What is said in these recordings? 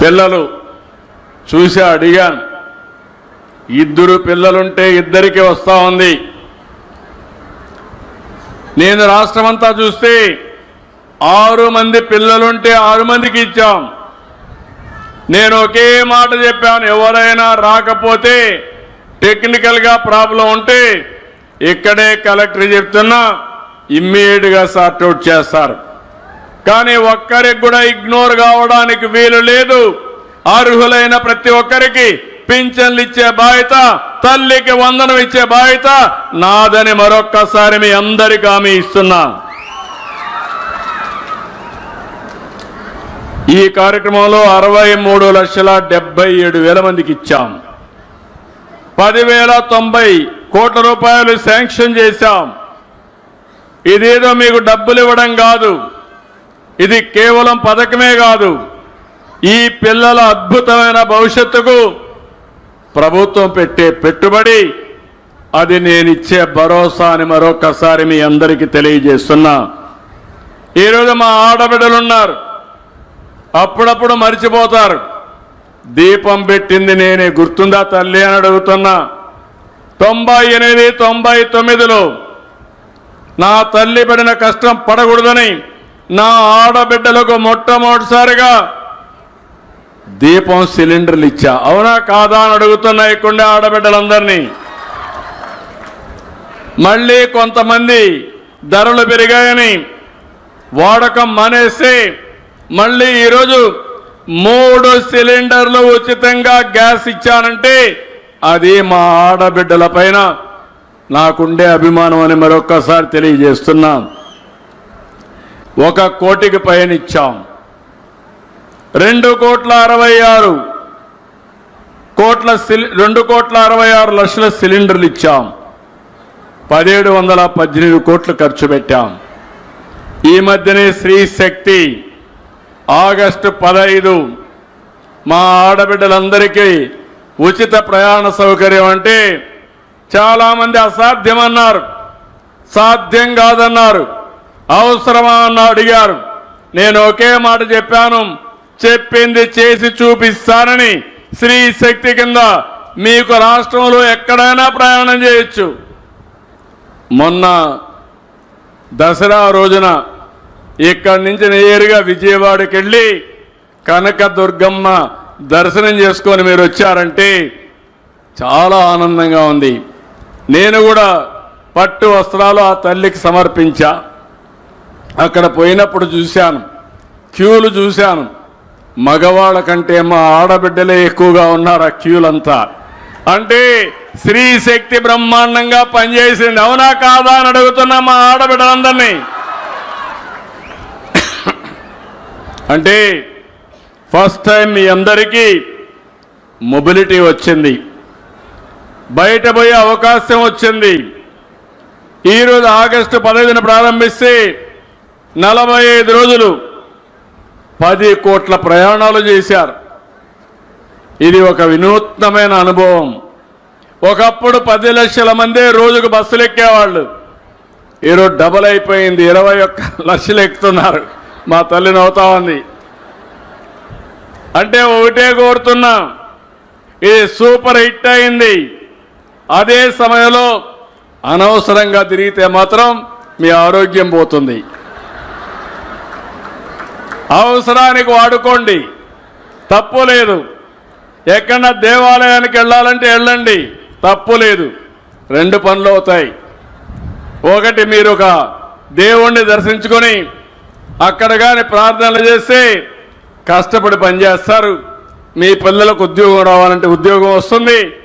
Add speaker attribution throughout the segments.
Speaker 1: పిల్లలు చూసి అడిగాను ఇద్దరు పిల్లలుంటే ఇద్దరికి వస్తూ ఉంది. నేను రాష్ట్రమంతా చూస్తే ఆరు మంది పిల్లలుంటే ఆరు మందికి ఇచ్చాం. నేను ఒకే మాట చెప్పాను ఎవరైనా రాకపోతే టెక్నికల్గా ప్రాబ్లం ఉంటే ఇక్కడే కలెక్టర్ చెప్తున్నా ఇమ్మీడియట్గా సార్ట్అవుట్ చేస్తారు. కానీ ఒక్కరికి కూడా ఇగ్నోర్ కావడానికి వీలు లేదు. అర్హులైన ప్రతి ఒక్కరికి పింఛన్లు ఇచ్చే బాధ్యత తల్లికి వందనం ఇచ్చే బాధ్యత నాదని మరొక్కసారి మీ అందరికీ హామీ ఇస్తున్నా. ఈ కార్యక్రమంలో అరవై మూడు లక్షల డెబ్బై ఏడు వేల మందికి ఇచ్చాం. పదివేల తొంభై కోట్ల రూపాయలు శాంక్షన్ చేశాం. ఇదేదో మీకు డబ్బులు ఇవ్వడం కాదు. ఇది కేవలం పథకమే కాదు ఈ పిల్లల అద్భుతమైన భవిష్యత్తుకు ప్రభుత్వం పెట్టే పెట్టుబడి అది నేనిచ్చే భరోసా అని మరొకసారి మీ అందరికీ తెలియజేస్తున్నా. ఈరోజు మా ఆడబిడ్డలున్నారు అప్పుడప్పుడు మర్చిపోతారు. దీపం పెట్టింది నేనే గుర్తుందా తల్లి అని అడుగుతున్నా. తొంభై ఎనిమిది తొంభై తొమ్మిదిలో నా తల్లి పడిన కష్టం పడకూడదని నా ఆడబిడ్డలకు మొట్టమొదటిసారిగా దీపం సిలిండర్లు ఇచ్చా. అవునా కాదా అని అడుగుతున్నా ఇక్కడే ఆడబిడ్డలందరినీ. మళ్ళీ కొంతమంది ధరలు పెరిగాయని వాడకం మానేస్తే మళ్ళీ ఈరోజు మూడు సిలిండర్లు ఉచితంగా గ్యాస్ ఇచ్చానంటే అది మా ఆడబిడ్డల పైన నాకుండే అభిమానం అని మరొక్కసారి తెలియజేస్తున్నాం. ఒక కోటికి పయనిచ్చాం రెండు కోట్ల అరవై ఆరు కోట్ల సిలి రెండు కోట్ల అరవై ఆరు లక్షల సిలిండర్లు ఇచ్చాం. పదిహేడు వందల పద్దెనిమిది కోట్లు ఖర్చు పెట్టాం. ఈ మధ్యనే స్త్రీ శక్తి ఆగస్టు పదహైదు మా ఆడబిడ్డలందరికీ ఉచిత ప్రయాణ సౌకర్యం అంటే చాలామంది అసాధ్యమన్నారు. సాధ్యం కాదన్నారు. అవసరమా అని అడిగారు. నేను ఒకే మాట చెప్పాను. చెప్పింది చేసి చూపిస్తానని స్త్రీ శక్తి కింద మీకు రాష్ట్రంలో ఎక్కడైనా ప్రయాణం చేయొచ్చు. మొన్న దసరా రోజున ఇక్కడి నుంచి నేరుగా విజయవాడకి వెళ్ళి కనక దుర్గమ్మ దర్శనం చేసుకొని మీరు వచ్చారంటే చాలా ఆనందంగా ఉంది. నేను కూడా పట్టు వస్త్రాలు ఆ తల్లికి సమర్పించా. అక్కడ పోయినప్పుడు చూశాను. క్యూలు చూశాను. మగవాళ్ళ కంటే మా ఆడబిడ్డలే ఎక్కువగా ఉన్నారు ఆ క్యూలంతా. అంటే స్త్రీ శక్తి బ్రహ్మాండంగా పనిచేసింది. అవునా కాదా అని అడుగుతున్నా మా ఆడబిడ్డలందరినీ. అంటే ఫస్ట్ టైం మీ అందరికీ మొబిలిటీ వచ్చింది. బయట పోయే అవకాశం వచ్చింది. ఈరోజు ఆగస్టు పదహైదున ప్రారంభిస్తే నలభై ఐదు రోజులు పది కోట్ల ప్రయాణాలు చేశారు. ఇది ఒక వినూత్నమైన అనుభవం. ఒకప్పుడు పది లక్షల మందే రోజుకు బస్సులు ఎక్కేవాళ్ళు. ఈరోజు డబల్ అయిపోయింది ఇరవై ఒక్క లక్షలు ఎక్కుతున్నారు. మా తల్లి నవ్వుతా ఉంది. అంటే ఒకటే కోరుతున్నా ఇది సూపర్ హిట్ అయింది. అదే సమయంలో అనవసరంగా తిరిగితే మాత్రం మీ ఆరోగ్యం పోతుంది. అవసరానికి వాడుకోండి. తప్పు లేదు. ఎక్కడన్నా దేవాలయానికి వెళ్ళాలంటే వెళ్ళండి. తప్పు లేదు. రెండు పనులు అవుతాయి. ఒకటి మీరు ఒక దేవుణ్ణి దర్శించుకొని అక్కడ కానీ ప్రార్థనలు చేస్తే కష్టపడి పనిచేస్తారు మీ పిల్లలకు ఉద్యోగం రావాలంటే ఉద్యోగం వస్తుంది.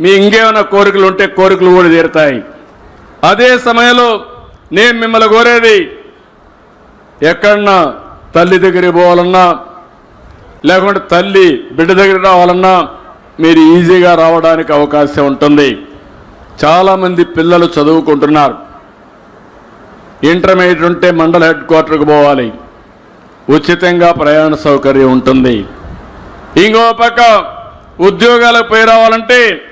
Speaker 1: మీ ఇంకేమైనా కోరికలు ఉంటే కోరికలు కూడా తీరుతాయి. అదే సమయంలో నేను మిమ్మల్ని కోరేది ఎక్కడన్నా తల్లి దగ్గరికి పోవాలన్నా లేకుంటే తల్లి బిడ్డ దగ్గర రావాలన్నా మీరు ఈజీగా రావడానికి అవకాశం ఉంటుంది. చాలామంది పిల్లలు చదువుకుంటున్నారు. ఇంటర్మీడియట్ ఉంటే మండల హెడ్ క్వార్టర్కి పోవాలి. ఉచితంగా ప్రయాణ సౌకర్యం ఉంటుంది. ఇంకో పక్క ఉద్యోగాలకు పోయి రావాలంటే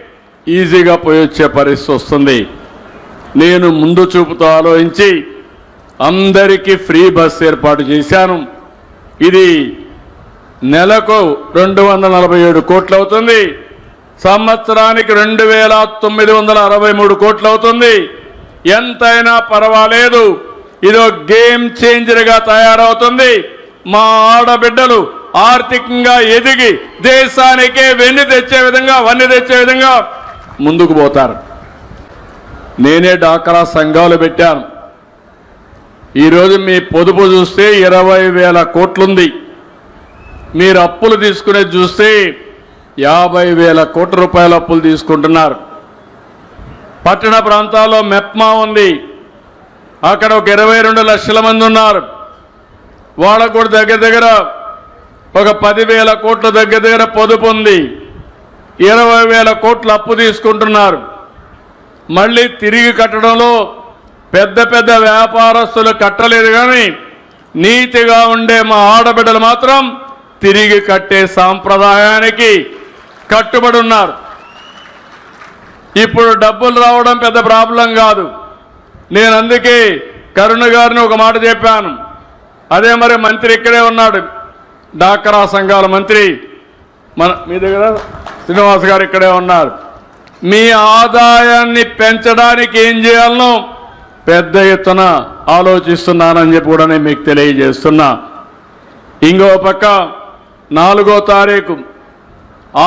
Speaker 1: ఈజీగా పోయి వచ్చే పరిస్థితి వస్తుంది. నేను ముందు చూపుతో ఆలోచించి అందరికీ ఫ్రీ బస్ ఏర్పాటు చేశాను. ఇది నెలకు రెండు వందల నలభై ఏడు కోట్లు అవుతుంది. సంవత్సరానికి రెండు వేల తొమ్మిది వందల అరవై మూడు కోట్లు అవుతుంది. ఎంతైనా పర్వాలేదు. ఇదో గేమ్ చేంజర్గా తయారవుతుంది. మా ఆడబిడ్డలు ఆర్థికంగా ఎదిగి దేశానికే వెన్ను తెచ్చే విధంగా వన్ని తెచ్చే విధంగా ముందుకు పోతారు. నేనే డాక్రా సంఘాలు పెట్టాను. ఈరోజు మీ పొదుపు చూస్తే ఇరవై వేల కోట్లుంది. మీరు అప్పులు తీసుకునే చూస్తే యాభై వేల కోట్ల రూపాయల అప్పులు తీసుకుంటున్నారు. పట్టణ ప్రాంతాల్లో మెప్మా ఉంది. అక్కడ ఒక ఇరవై రెండు లక్షల మంది ఉన్నారు. వాళ్ళకు కూడా దగ్గర దగ్గర ఒక పదివేల కోట్ల దగ్గర దగ్గర పొదుపు ఉంది. ఇరవై వేల కోట్ల అప్పు తీసుకుంటున్నారు. మళ్ళీ తిరిగి కట్టడంలో పెద్ద పెద్ద వ్యాపారస్తులు కట్టలేదు కానీ నీతిగా ఉండే మా ఆడబిడ్డలు మాత్రం తిరిగి కట్టే సాంప్రదాయానికి కట్టుబడి ఉన్నారు. ఇప్పుడు డబ్బులు రావడం పెద్ద ప్రాబ్లం కాదు. నేను అందుకే కరుణ గారిని ఒక మాట చెప్పాను. అదే మరి మంత్రి ఇక్కడే ఉన్నాడు. డాక్రా సంఘాల మంత్రి మన మీ దగ్గర శ్రీనివాస్ గారు ఇక్కడే ఉన్నారు. మీ ఆదాయాన్ని పెంచడానికి ఏం చేయాలనో పెద్ద ఎత్తున ఆలోచిస్తున్నానని చెప్పి కూడా నేను మీకు తెలియజేస్తున్నా. ఇంకో పక్క నాలుగో తారీఖు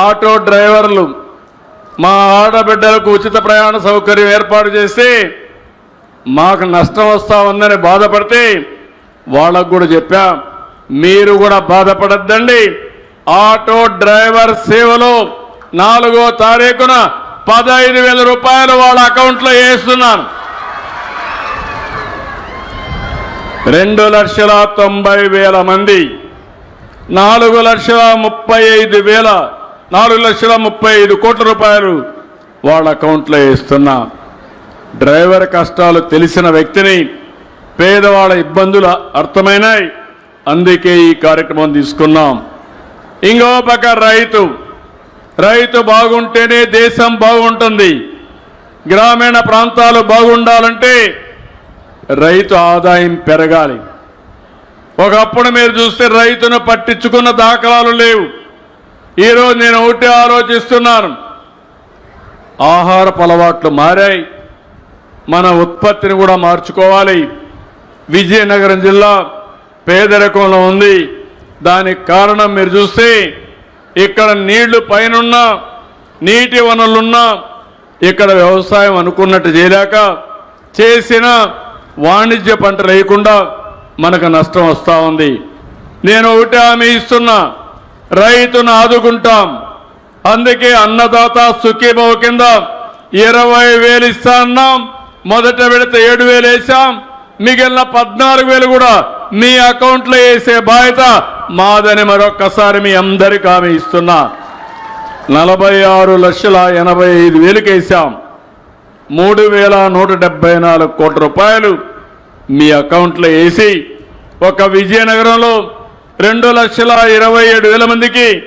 Speaker 1: ఆటో డ్రైవర్లు మా ఆడబిడ్డలకు ఉచిత ప్రయాణ సౌకర్యం ఏర్పాటు చేసి మాకు నష్టం వస్తూ ఉందని బాధపడితే వాళ్ళకు కూడా చెప్పా మీరు కూడా బాధపడద్దండి. ఆటో డ్రైవర్ సేవలో నాలుగో తారీఖున పదహైదు వేల రూపాయలు వాళ్ళ అకౌంట్లో వేస్తున్నాను. రెండు లక్షల తొంభై వేల మంది నాలుగు లక్షల ముప్పై ఐదు వేల నాలుగు లక్షల ముప్పై ఐదు కోట్ల రూపాయలు వాళ్ళ అకౌంట్లో వేస్తున్నా. డ్రైవర్ కష్టాలు తెలిసిన వ్యక్తిని పేదవాళ్ళ ఇబ్బందులు అర్థమైనాయి. అందుకే ఈ కార్యక్రమం తీసుకున్నాం. ఇంకో పక్క రైతు రైతు బాగుంటేనే దేశం బాగుంటుంది. గ్రామీణ ప్రాంతాలు బాగుండాలంటే రైతు ఆదాయం పెరగాలి. ఒకప్పుడు మీరు చూస్తే రైతును పట్టించుకున్న దాఖలాలు లేవు. ఈరోజు నేను ఒకటి ఆలోచిస్తున్నాను. ఆహార అలవాట్లు మారాయి. మన ఉత్పత్తిని కూడా మార్చుకోవాలి. విజయనగరం జిల్లా పేదరికంలో ఉంది. దానికి కారణం మీరు చూస్తే ఇక్కడ నీళ్ళు పైనున్న నీటి వనరులున్నా ఇక్కడ వ్యవసాయం అనుకున్నట్టు చేయలేక చేసిన వాణిజ్య పంట లేకుండా మనకు నష్టం వస్తూ ఉంది. నేను ఒకటి హామీ ఇస్తున్నా రైతును ఆదుకుంటాం. అందుకే అన్నదాత సుఖీభవ కింద ఇరవై వేలు ఇస్తా అన్నాం మొదట విడత ఏడు వేలు వేసాం మిగిలిన పద్నాలుగు వేలు కూడా మీ అకౌంట్లో వేసే బాధ్యత మాదని మరొక్కసారి మీ అందరికీ హామీ ఇస్తున్నా. నలభై ఆరు లక్షల ఎనభై ఐదు వేలకు వేసాం మూడు వేల నూట డెబ్బై నాలుగు కోట్ల రూపాయలు మీ అకౌంట్లో వేసి ఒక విజయనగరంలో రెండు లక్షల ఇరవై ఏడు వేల మందికి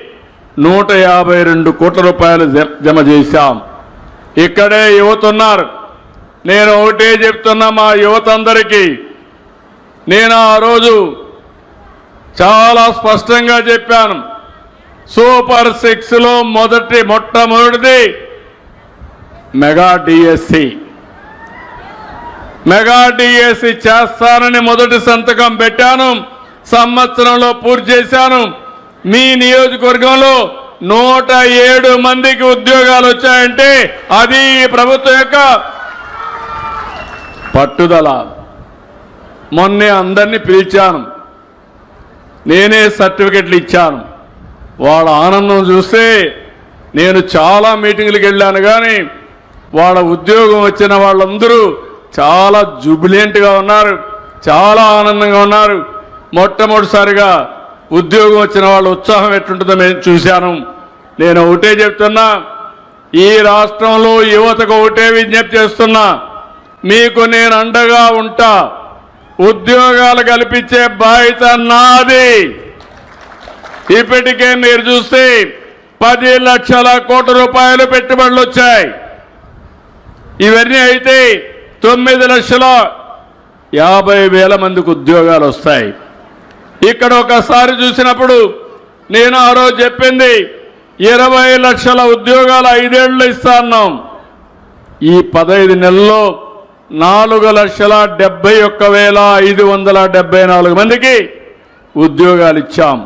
Speaker 1: నూట యాభై రెండు కోట్ల రూపాయలు జ- జమ చేశాం. ఇక్కడే యువత ఉన్నారు. నేను ఒకటే చెప్తున్నా మా యువత అందరికీ నేను ఆ రోజు చాలా స్పష్టంగా చెప్పాను. సూపర్ సిక్స్లో మొదటి మొట్టమొదటిది మెగా డిఎస్సి. మెగా డిఎస్సి చేస్తానని మొదటి సంతకం పెట్టాను. సంవత్సరంలో పూర్తి చేశాను. మీ నియోజకవర్గంలో నూట ఏడు మందికి ఉద్యోగాలు వచ్చాయంటే అది ప్రభుత్వం యొక్క పట్టుదల. మొన్నే అందరినీ పిలిచాను. నేనే సర్టిఫికెట్లు ఇచ్చాను. వాళ్ళ ఆనందం చూస్తే నేను చాలా మీటింగ్లకు వెళ్ళాను కానీ వాళ్ళ ఉద్యోగం వచ్చిన వాళ్ళందరూ చాలా జుబిలియంట్గా ఉన్నారు చాలా ఆనందంగా ఉన్నారు. మొట్టమొదటిసారిగా ఉద్యోగం వచ్చిన వాళ్ళ ఉత్సాహం ఎట్లుంటుందో మేము చూశాను. నేను ఒకటే చెప్తున్నా ఈ రాష్ట్రంలో యువతకు ఒకటే విజ్ఞప్తి చేస్తున్నా మీకు నేను అండగా ఉంటా ఉద్యోగాలు కల్పించే బాధ్యత నాది. ఇప్పటికే మీరు చూస్తే పది లక్షల కోట్ల రూపాయలు పెట్టుబడులు వచ్చాయి ఇవన్నీ అయితే తొమ్మిది లక్షల యాభై వేల మందికి ఉద్యోగాలు వస్తాయి. ఇక్కడ ఒకసారి చూసినప్పుడు నేను ఆ రోజు చెప్పింది ఇరవై లక్షల ఉద్యోగాలు ఐదేళ్ళు ఇస్తాన్నాం ఈ పదహైదు నెలల్లో నాలుగు లక్షల డెబ్బై ఒక్క వేల ఐదు వందల డెబ్బై నాలుగు మందికి ఉద్యోగాలు ఇచ్చాం.